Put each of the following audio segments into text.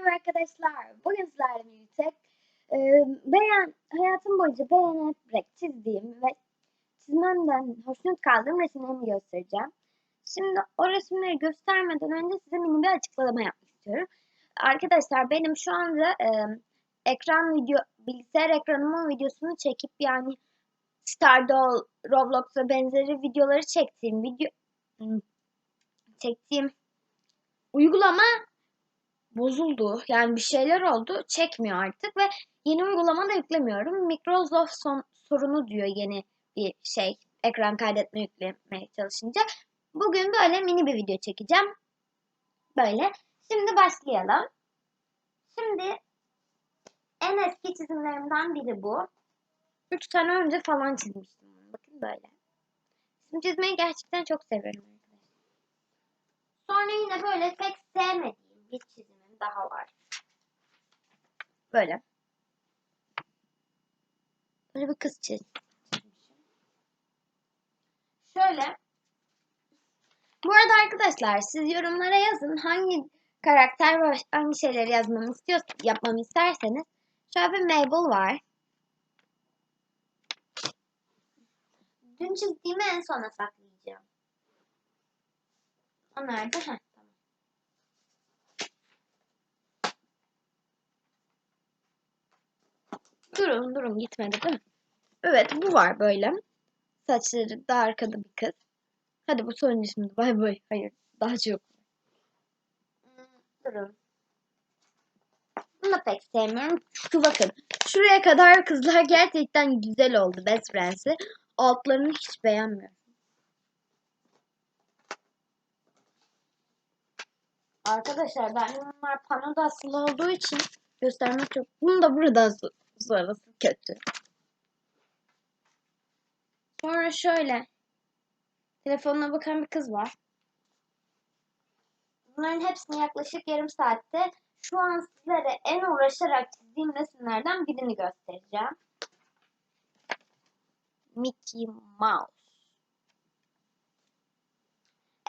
Merhaba arkadaşlar. Bugün sizlerle birlikte e, beğen, hayatım boyunca beğenerek çizdiğim ve çizmemden hoşnut kaldığım resimlerimi göstereceğim. Şimdi o resimleri göstermeden önce size mini bir açıklama yapmak istiyorum. Arkadaşlar benim şu anda e, ekran video, bilgisayar ekranımın videosunu çekip yani Stardoll, Roblox ve benzeri videoları çektiğim video çektiğim uygulama bozuldu. Yani bir şeyler oldu. Çekmiyor artık ve yeni uygulama da yüklemiyorum. Microsoft son, sorunu diyor yeni bir şey. Ekran kaydetme yüklemeye çalışınca. Bugün böyle mini bir video çekeceğim. Böyle. Şimdi başlayalım. Şimdi en eski çizimlerimden biri bu. 3 tane önce falan çizmiştim. Bakın böyle. Şimdi çizmeyi gerçekten çok seviyorum arkadaşlar. Sonra yine böyle pek sevmediğim bir çizimim daha var. Böyle. Böyle bir kız çiz. Şöyle. Bu arada arkadaşlar siz yorumlara yazın hangi karakter ve hangi şeyleri yazmamı istiyor, yapmamı isterseniz. Şöyle bir Mabel var. Dün çizdiğimi en sona saklayacağım. O nerede? Heh, Durun durun gitmedi değil mi? Evet bu var böyle. Saçları da arkada bir kız. Hadi bu sonuncu şimdi. Bay bay. Hayır. Daha çok. Durun. Bunu da pek sevmiyorum. Şu bakın. Şuraya kadar kızlar gerçekten güzel oldu. Best Friends'i. Altlarını hiç beğenmiyorum. Arkadaşlar ben bunlar panoda asılı olduğu için göstermek çok. Bunu da burada asılı. Sonrası kötü. Sonra şöyle. Telefonuna bakan bir kız var. Bunların hepsini yaklaşık yarım saatte şu an sizlere en uğraşarak çizdiğim resimlerden birini göstereceğim. Mickey Mouse.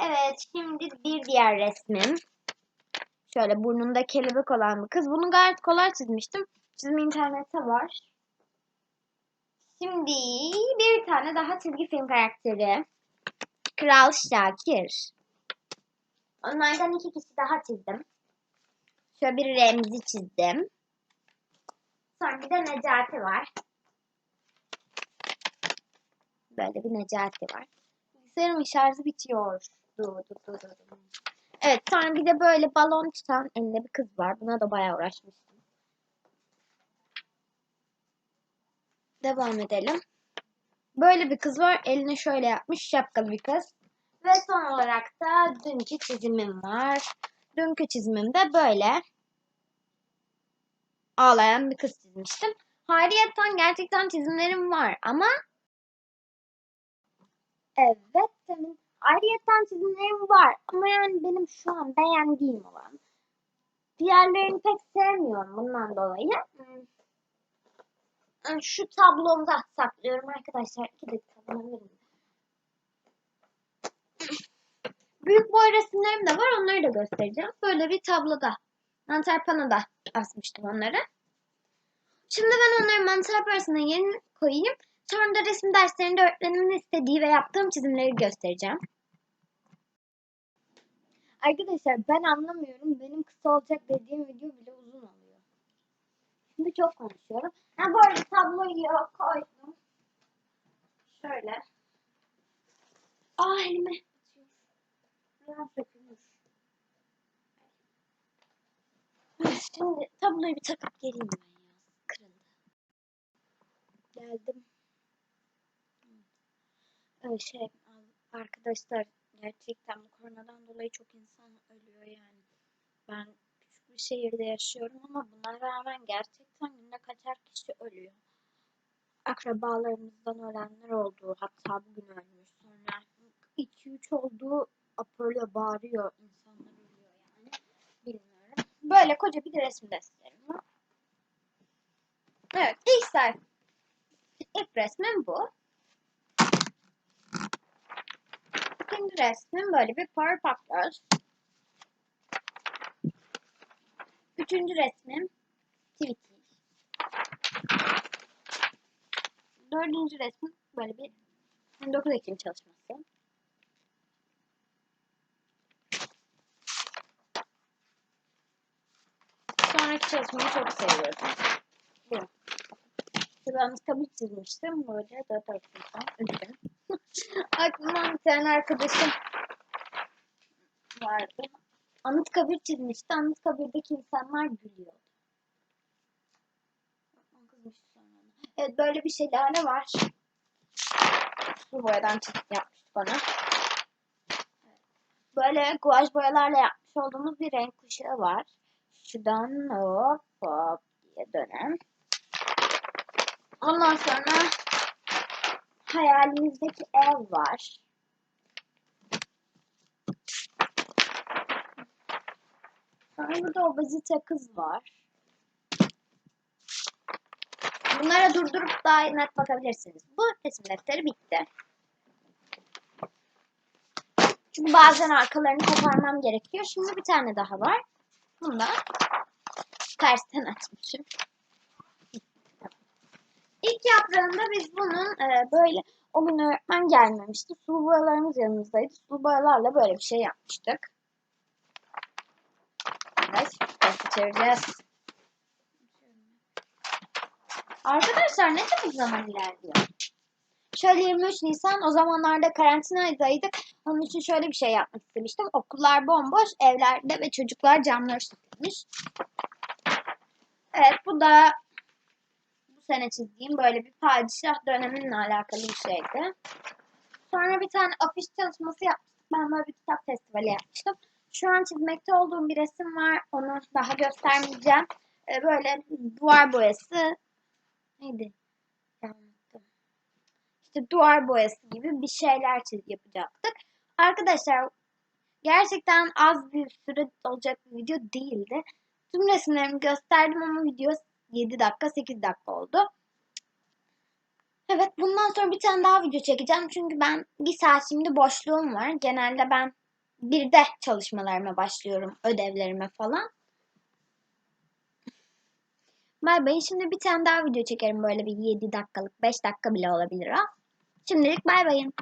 Evet, şimdi bir diğer resmim. Şöyle burnunda kelebek olan bir kız. Bunu gayet kolay çizmiştim. Çizim internette var. Şimdi bir tane daha çizgi film karakteri. Kral Şakir. Onlardan iki kişi daha çizdim. Şöyle bir Remzi çizdim. Sonra bir de Necati var. Böyle bir Necati var. Bilgisayarımın şarjı bitiyor. Dur, dur, dur, dur. Evet sonra bir de böyle balon tutan elinde bir kız var. Buna da bayağı uğraşmıştım. Devam edelim. Böyle bir kız var. Elini şöyle yapmış. Şapkalı bir kız. Ve son olarak da dünkü çizimim var. Dünkü çizimimde böyle ağlayan bir kız çizmiştim. Hariyeten gerçekten çizimlerim var ama Evet senin ayrıyeten çizimlerim var ama yani benim şu an beğendiğim olan. Diğerlerini pek sevmiyorum bundan dolayı. Şu tablomda saklıyorum arkadaşlar. İki dakika bana. Büyük boy resimlerim de var. Onları da göstereceğim. Böyle bir tabloda. Mantar panoda asmıştım onları. Şimdi ben onları mantar yerine koyayım. Sonra da resim derslerinde öğretmenimin istediği ve yaptığım çizimleri göstereceğim. Arkadaşlar ben anlamıyorum. Benim kısa olacak dediğim video bile uzun oluyor. Şimdi çok konuşuyorum. Ha bu arada tabloyu koydum. Şöyle. Aa elime. Biraz dökülmüş. Şimdi tabloyu bir takıp geleyim ben ya. Kırıldı. Geldim. Ee, şey arkadaşlar gerçekten bu koronadan dolayı çok insan ölüyor yani. Ben küçük bir şehirde yaşıyorum ama buna rağmen gerçekten günde kaçar kişi ölüyor. Akrabalarımızdan ölenler oldu. Hatta bugün ölmüş. Sonra 2-3 oldu. Böyle bağırıyor. insanlar ölüyor yani. Bilmiyorum. Böyle koca bir resim derslerim var. Evet ilk sayfa. İlk resmim bu. İkinci resmim böyle bir Powerpuff Girls. Üçüncü resmim Tweety. Dördüncü resmim böyle bir 29 Ekim çalışması. Sonraki çalışmayı çok seviyorum. Bu. Ben tabii çizmiştim. Böyle dört tarafından. Üzgün. Aklımdan bir tane arkadaşım vardı. Anıtkabir çizmişti. Anıtkabir'deki insanlar gülüyordu. Kızmış sonra. Evet böyle bir şelale var. Bu boyadan çizim yapmıştık ona. Böyle guaj boyalarla yapmış olduğumuz bir renk kuşağı var. Şuradan hop hop diye dönen. Ondan sonra hayalimizdeki ev var. Sonra burada obezite kız var. Bunlara durdurup daha net bakabilirsiniz. Bu resim defteri bitti. Çünkü bazen arkalarını koparmam gerekiyor. Şimdi bir tane daha var. Bunu da tersten açmışım. İlk yaprağında biz bunun e, böyle o gün öğretmen gelmemişti. Sulu boyalarımız yanımızdaydı. Sulu boyalarla böyle bir şey yapmıştık. Evet, çevireceğiz. Arkadaşlar ne çabuk zaman ilerliyor. Şöyle 23 Nisan o zamanlarda karantinadaydık. Onun için şöyle bir şey yapmak istemiştim. Okullar bomboş, evlerde ve çocuklar camları süslemiş. Evet bu da bu sene çizdiğim böyle bir padişah döneminle alakalı bir şeydi. Sonra bir tane afiş çalışması yapmıştık. Ben böyle bir kitap festivali yapmıştım. Şu an çizmekte olduğum bir resim var. Onu daha göstermeyeceğim. Ee, böyle duvar boyası neydi? Yanılttım. İşte duvar boyası gibi bir şeyler çiz yapacaktık. Arkadaşlar gerçekten az bir süre olacak bir video değildi. Tüm resimlerimi gösterdim ama video 7 dakika 8 dakika oldu. Evet bundan sonra bir tane daha video çekeceğim. Çünkü ben bir saat şimdi boşluğum var. Genelde ben bir de çalışmalarıma başlıyorum. Ödevlerime falan. Bay bay. Şimdi bir tane daha video çekerim böyle bir 7 dakikalık 5 dakika bile olabilir ha. Şimdilik bay bayın.